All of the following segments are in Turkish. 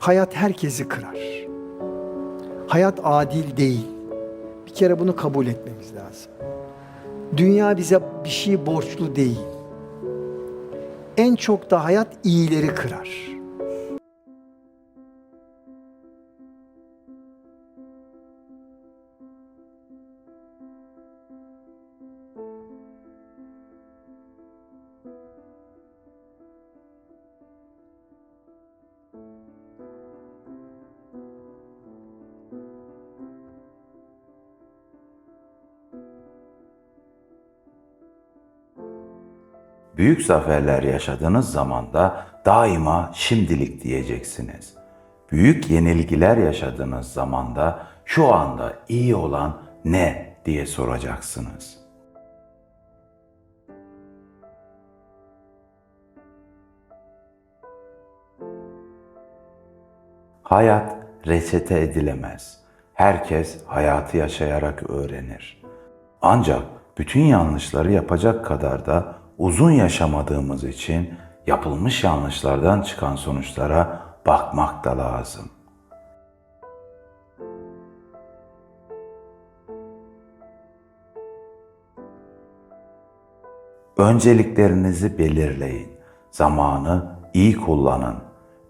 Hayat herkesi kırar. Hayat adil değil. Bir kere bunu kabul etmemiz lazım. Dünya bize bir şey borçlu değil. En çok da hayat iyileri kırar. Büyük zaferler yaşadığınız zaman da daima şimdilik diyeceksiniz. Büyük yenilgiler yaşadığınız zaman da şu anda iyi olan ne diye soracaksınız. Hayat reçete edilemez. Herkes hayatı yaşayarak öğrenir. Ancak bütün yanlışları yapacak kadar da uzun yaşamadığımız için yapılmış yanlışlardan çıkan sonuçlara bakmak da lazım. Önceliklerinizi belirleyin. Zamanı iyi kullanın.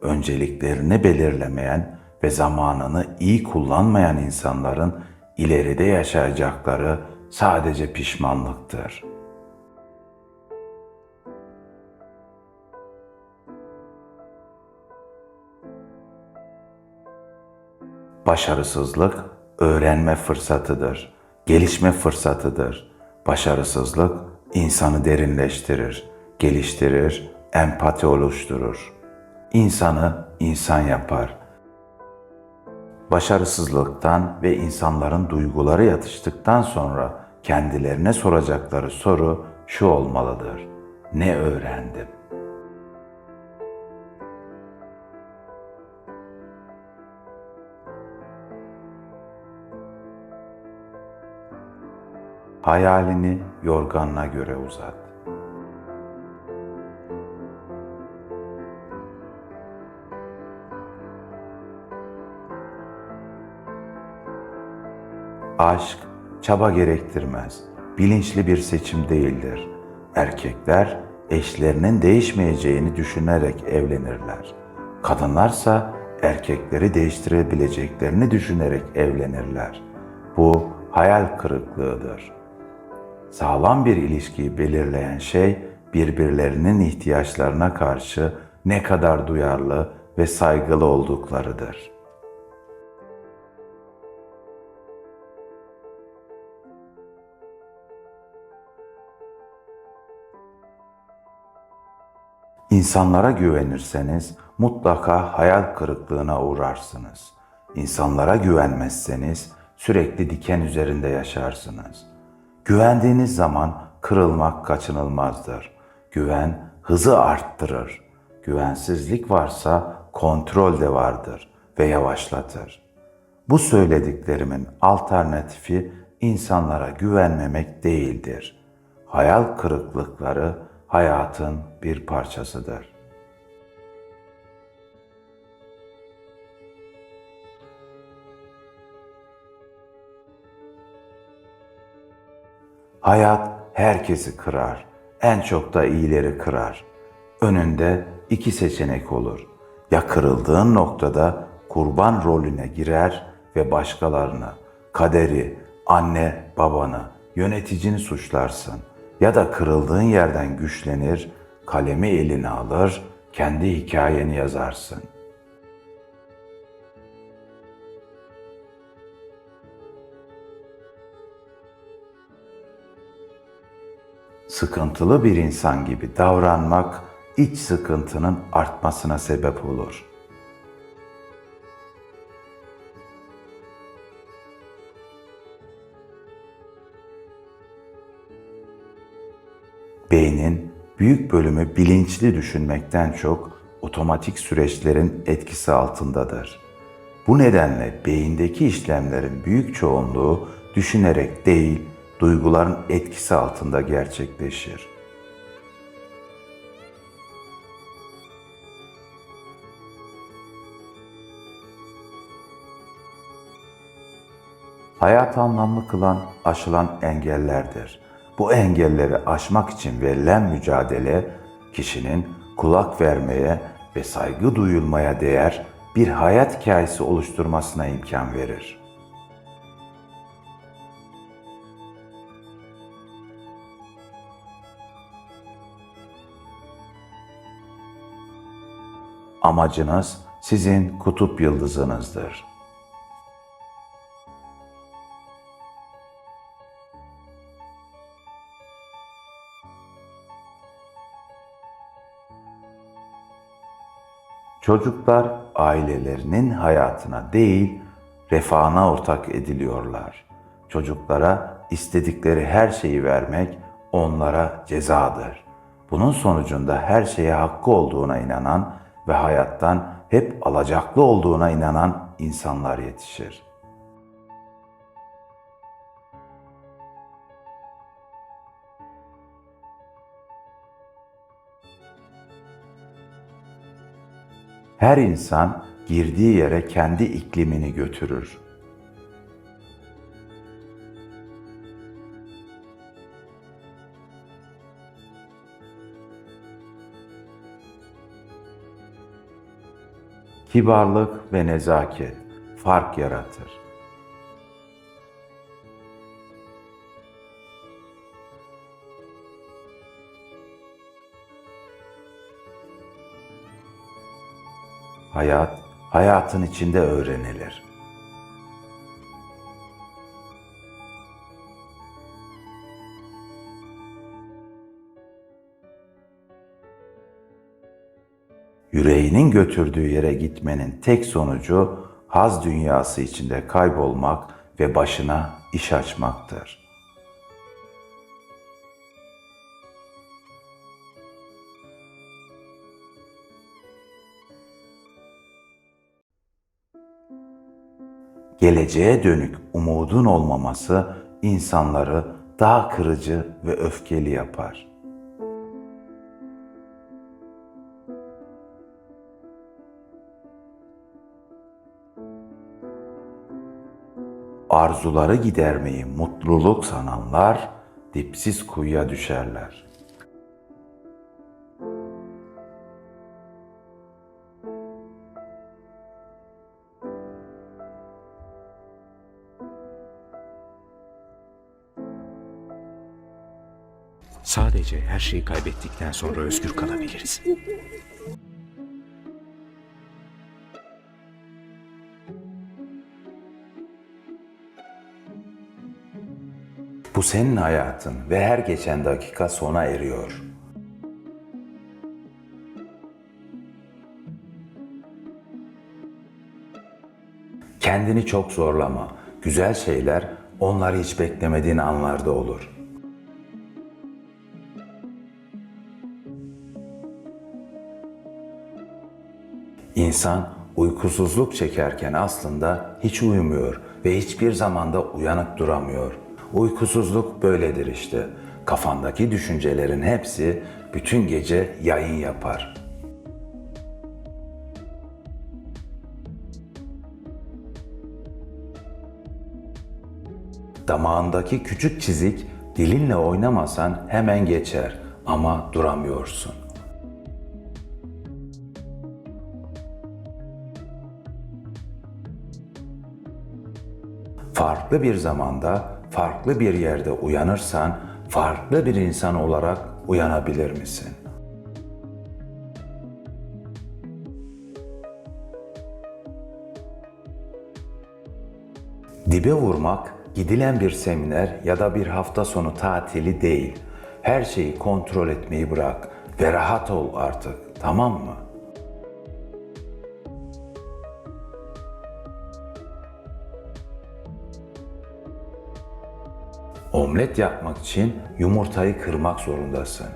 Önceliklerini belirlemeyen ve zamanını iyi kullanmayan insanların ileride yaşayacakları sadece pişmanlıktır. Başarısızlık öğrenme fırsatıdır, gelişme fırsatıdır. Başarısızlık insanı derinleştirir, geliştirir, empati oluşturur. İnsanı insan yapar. Başarısızlıktan ve insanların duyguları yatıştıktan sonra kendilerine soracakları soru şu olmalıdır. Ne öğrendim? Hayalini yorganına göre uzat. Aşk çaba gerektirmez. Bilinçli bir seçim değildir. Erkekler eşlerinin değişmeyeceğini düşünerek evlenirler. Kadınlarsa erkekleri değiştirebileceklerini düşünerek evlenirler. Bu hayal kırıklığıdır. Sağlam bir ilişkiyi belirleyen şey birbirlerinin ihtiyaçlarına karşı ne kadar duyarlı ve saygılı olduklarıdır. İnsanlara güvenirseniz mutlaka hayal kırıklığına uğrarsınız. İnsanlara güvenmezseniz sürekli diken üzerinde yaşarsınız. Güvendiğiniz zaman kırılmak kaçınılmazdır. Güven hızı arttırır. Güvensizlik varsa kontrol de vardır ve yavaşlatır. Bu söylediklerimin alternatifi insanlara güvenmemek değildir. Hayal kırıklıkları hayatın bir parçasıdır. Hayat herkesi kırar. En çok da iyileri kırar. Önünde iki seçenek olur. Ya kırıldığın noktada kurban rolüne girer ve başkalarını, kaderi, anne, babanı, yöneticini suçlarsın. Ya da kırıldığın yerden güçlenir, kalemi eline alır, kendi hikayeni yazarsın.'' Sıkıntılı bir insan gibi davranmak iç sıkıntının artmasına sebep olur. Beynin büyük bölümü bilinçli düşünmekten çok otomatik süreçlerin etkisi altındadır. Bu nedenle beyindeki işlemlerin büyük çoğunluğu düşünerek değil, duyguların etkisi altında gerçekleşir. Hayat anlamlı kılan aşılan engellerdir. Bu engelleri aşmak için verilen mücadele kişinin kulak vermeye ve saygı duyulmaya değer bir hayat hikayesi oluşturmasına imkan verir. Amacınız sizin kutup yıldızınızdır. Çocuklar ailelerinin hayatına değil, refahına ortak ediliyorlar. Çocuklara istedikleri her şeyi vermek onlara cezadır. Bunun sonucunda her şeye hakkı olduğuna inanan ve hayattan hep alacaklı olduğuna inanan insanlar yetişir. Her insan girdiği yere kendi iklimini götürür. Kibarlık ve nezaket fark yaratır. Hayat, hayatın içinde öğrenilir. Yüreğinin götürdüğü yere gitmenin tek sonucu haz dünyası içinde kaybolmak ve başına iş açmaktır. geleceğe dönük umudun olmaması insanları daha kırıcı ve öfkeli yapar. Arzuları gidermeyi mutluluk sananlar dipsiz kuyuya düşerler. Sadece her şeyi kaybettikten sonra özgür kalabiliriz. Bu senin hayatın ve her geçen dakika sona eriyor. Kendini çok zorlama. Güzel şeyler onları hiç beklemediğin anlarda olur. İnsan uykusuzluk çekerken aslında hiç uyumuyor ve hiçbir zamanda uyanık duramıyor. Uykusuzluk böyledir işte. Kafandaki düşüncelerin hepsi bütün gece yayın yapar. Damağındaki küçük çizik dilinle oynamasan hemen geçer ama duramıyorsun. farklı bir zamanda, farklı bir yerde uyanırsan, farklı bir insan olarak uyanabilir misin? Dibe vurmak gidilen bir seminer ya da bir hafta sonu tatili değil. Her şeyi kontrol etmeyi bırak ve rahat ol artık. Tamam mı? Omlet yapmak için yumurtayı kırmak zorundasın.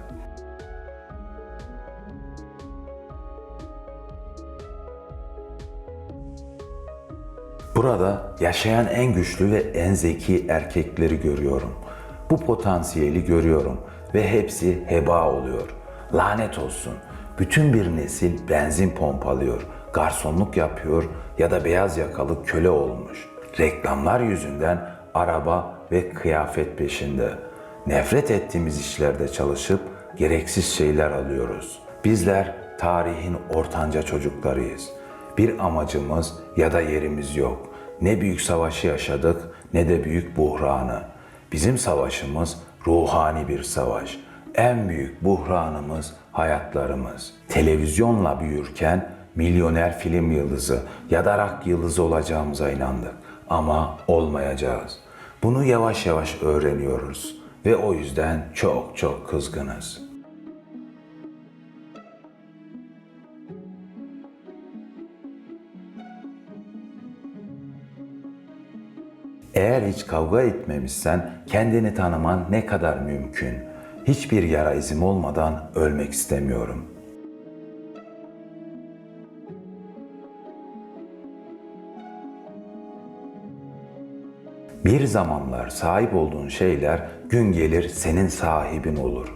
Burada yaşayan en güçlü ve en zeki erkekleri görüyorum. Bu potansiyeli görüyorum ve hepsi heba oluyor. Lanet olsun. Bütün bir nesil benzin pompalıyor, garsonluk yapıyor ya da beyaz yakalı köle olmuş. Reklamlar yüzünden araba ve kıyafet peşinde. Nefret ettiğimiz işlerde çalışıp gereksiz şeyler alıyoruz. Bizler tarihin ortanca çocuklarıyız. Bir amacımız ya da yerimiz yok. Ne büyük savaşı yaşadık ne de büyük buhranı. Bizim savaşımız ruhani bir savaş. En büyük buhranımız hayatlarımız. Televizyonla büyürken milyoner film yıldızı ya da rock yıldızı olacağımıza inandık. Ama olmayacağız. Bunu yavaş yavaş öğreniyoruz ve o yüzden çok çok kızgınız. Eğer hiç kavga etmemişsen kendini tanıman ne kadar mümkün. Hiçbir yara izim olmadan ölmek istemiyorum. Bir zamanlar sahip olduğun şeyler gün gelir senin sahibin olur.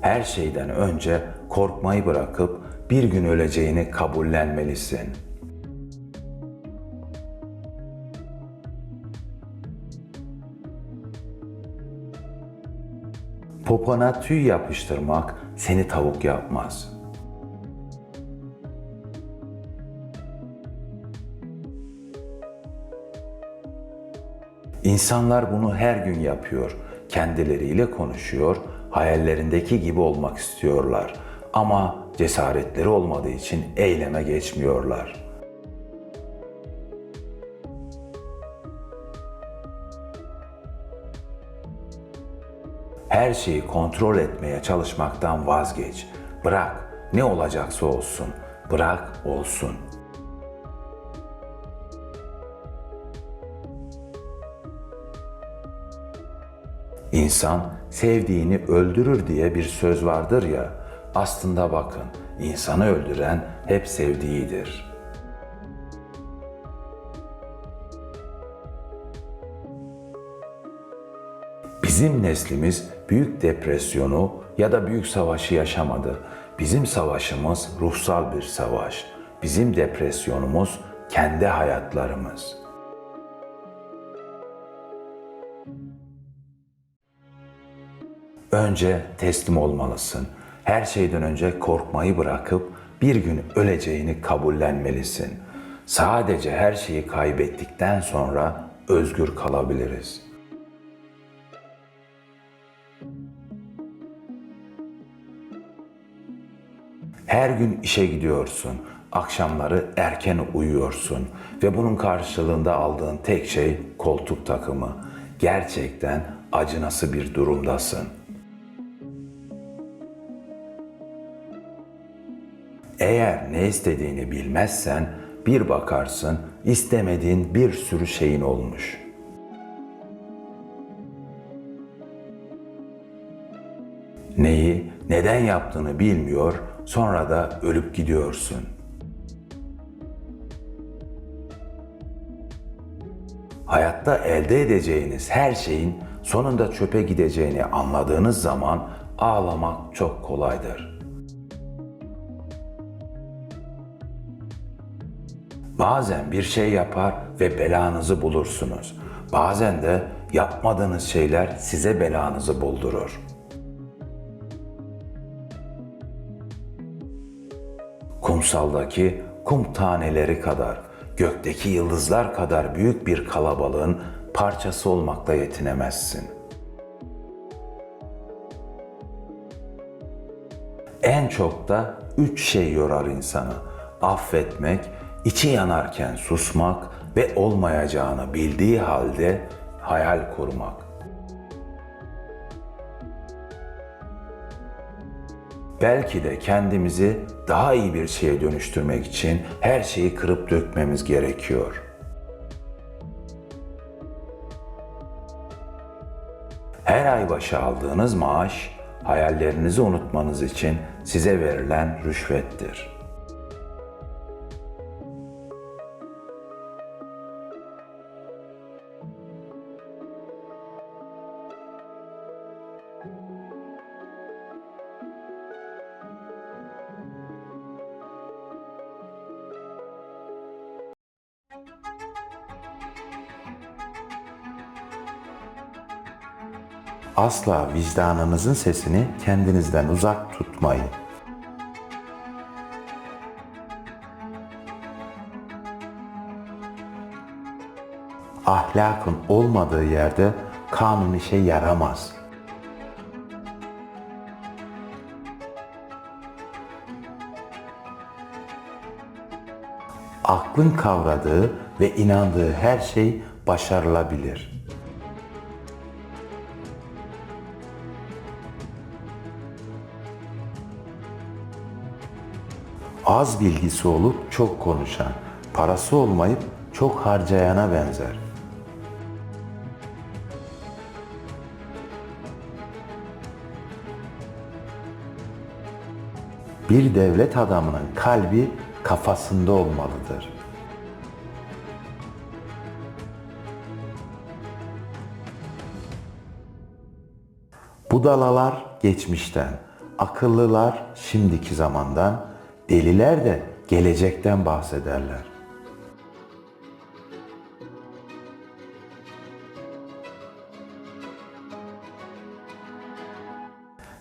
Her şeyden önce korkmayı bırakıp bir gün öleceğini kabullenmelisin. Popona tüy yapıştırmak seni tavuk yapmaz. İnsanlar bunu her gün yapıyor. Kendileriyle konuşuyor, hayallerindeki gibi olmak istiyorlar. Ama cesaretleri olmadığı için eyleme geçmiyorlar. Her şeyi kontrol etmeye çalışmaktan vazgeç. Bırak, ne olacaksa olsun. Bırak olsun. İnsan sevdiğini öldürür diye bir söz vardır ya. Aslında bakın, insanı öldüren hep sevdiğidir. Bizim neslimiz büyük depresyonu ya da büyük savaşı yaşamadı. Bizim savaşımız ruhsal bir savaş. Bizim depresyonumuz kendi hayatlarımız. Önce teslim olmalısın. Her şeyden önce korkmayı bırakıp bir gün öleceğini kabullenmelisin. Sadece her şeyi kaybettikten sonra özgür kalabiliriz. Her gün işe gidiyorsun, akşamları erken uyuyorsun ve bunun karşılığında aldığın tek şey koltuk takımı. Gerçekten acınası bir durumdasın. Eğer ne istediğini bilmezsen bir bakarsın istemediğin bir sürü şeyin olmuş. Neyi, neden yaptığını bilmiyor, sonra da ölüp gidiyorsun. Hayatta elde edeceğiniz her şeyin sonunda çöpe gideceğini anladığınız zaman ağlamak çok kolaydır. Bazen bir şey yapar ve belanızı bulursunuz. Bazen de yapmadığınız şeyler size belanızı buldurur. Kumsaldaki kum taneleri kadar, gökteki yıldızlar kadar büyük bir kalabalığın parçası olmakla yetinemezsin. En çok da üç şey yorar insanı. Affetmek, içi yanarken susmak ve olmayacağını bildiği halde hayal kurmak. Belki de kendimizi daha iyi bir şeye dönüştürmek için her şeyi kırıp dökmemiz gerekiyor. Her ay başı aldığınız maaş hayallerinizi unutmanız için size verilen rüşvettir. Asla vicdanınızın sesini kendinizden uzak tutmayın. Ahlakın olmadığı yerde kanun işe yaramaz. Aklın kavradığı ve inandığı her şey başarılabilir. Az bilgisi olup çok konuşan, parası olmayıp çok harcayana benzer. Bir devlet adamının kalbi kafasında olmalıdır. Budalalar geçmişten, akıllılar şimdiki zamandan, deliler de gelecekten bahsederler.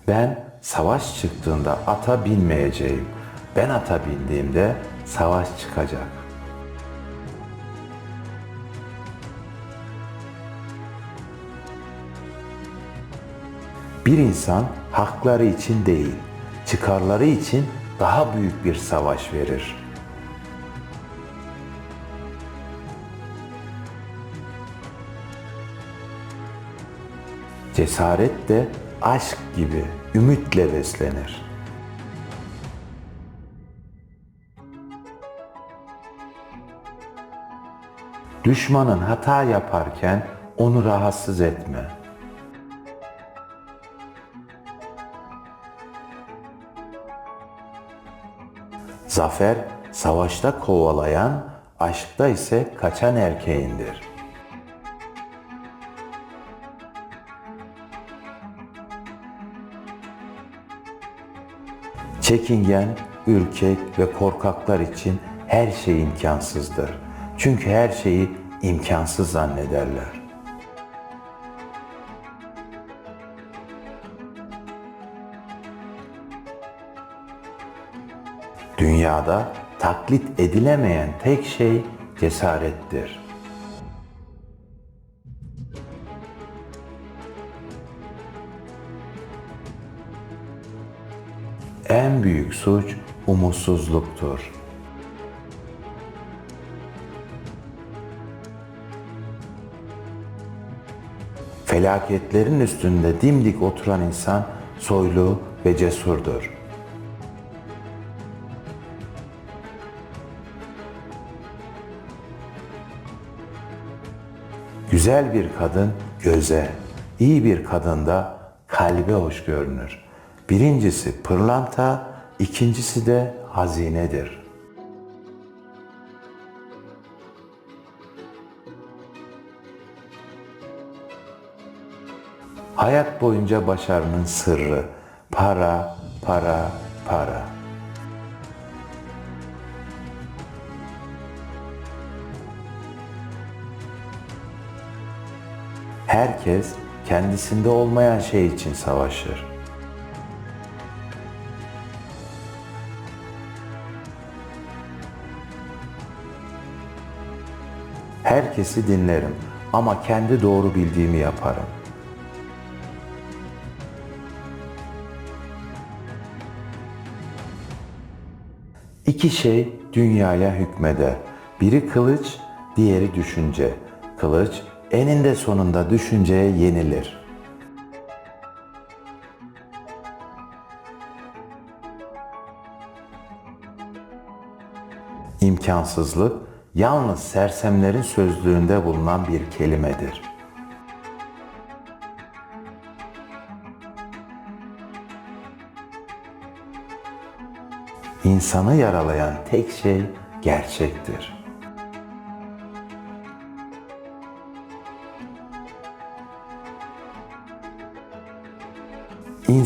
Ben savaş çıktığında ata binmeyeceğim. Ben ata bindiğimde savaş çıkacak. Bir insan hakları için değil, çıkarları için daha büyük bir savaş verir. Cesaret de aşk gibi ümitle beslenir. Düşmanın hata yaparken onu rahatsız etme. Zafer savaşta kovalayan, aşkta ise kaçan erkeğindir. Çekingen, ürkek ve korkaklar için her şey imkansızdır. Çünkü her şeyi imkansız zannederler. Dünyada taklit edilemeyen tek şey cesarettir. En büyük suç umutsuzluktur. Felaketlerin üstünde dimdik oturan insan soylu ve cesurdur. Güzel bir kadın göze, iyi bir kadın da kalbe hoş görünür. Birincisi pırlanta, ikincisi de hazinedir. Hayat boyunca başarının sırrı para, para, para. Herkes kendisinde olmayan şey için savaşır. Herkesi dinlerim ama kendi doğru bildiğimi yaparım. İki şey dünyaya hükmeder. Biri kılıç, diğeri düşünce. Kılıç eninde sonunda düşünceye yenilir. İmkansızlık yalnız sersemlerin sözlüğünde bulunan bir kelimedir. İnsanı yaralayan tek şey gerçektir.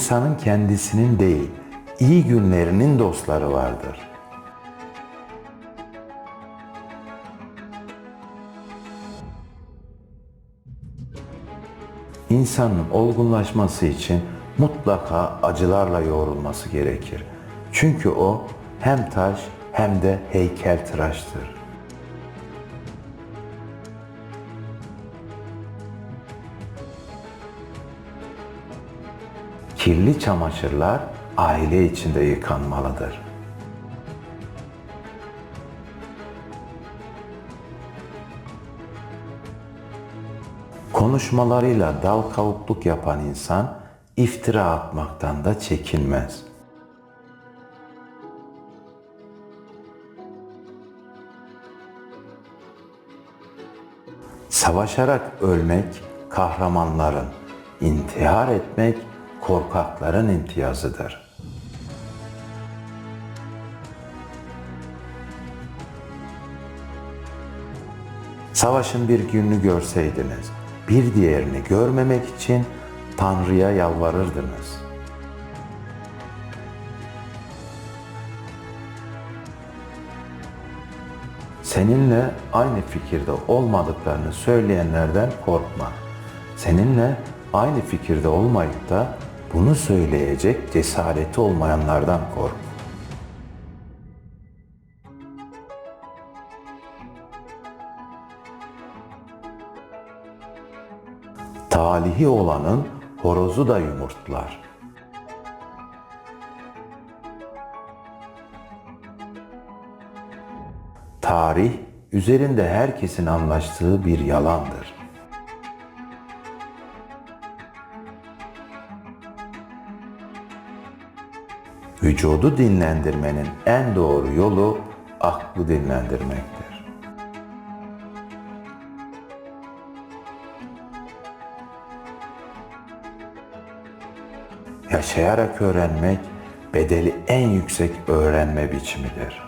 İnsanın kendisinin değil, iyi günlerinin dostları vardır. insanın olgunlaşması için mutlaka acılarla yoğrulması gerekir. Çünkü o hem taş hem de heykeltıraştır. Kirli çamaşırlar aile içinde yıkanmalıdır. Konuşmalarıyla dal kavukluk yapan insan iftira atmaktan da çekinmez. Savaşarak ölmek kahramanların, intihar etmek korkakların imtiyazıdır. Savaşın bir gününü görseydiniz, bir diğerini görmemek için Tanrı'ya yalvarırdınız. Seninle aynı fikirde olmadıklarını söyleyenlerden korkma. Seninle aynı fikirde olmayıp da bunu söyleyecek cesareti olmayanlardan kork. Talihi olanın horozu da yumurtlar. Tarih üzerinde herkesin anlaştığı bir yalandır. Vücudu dinlendirmenin en doğru yolu aklı dinlendirmektir. Yaşayarak öğrenmek bedeli en yüksek öğrenme biçimidir.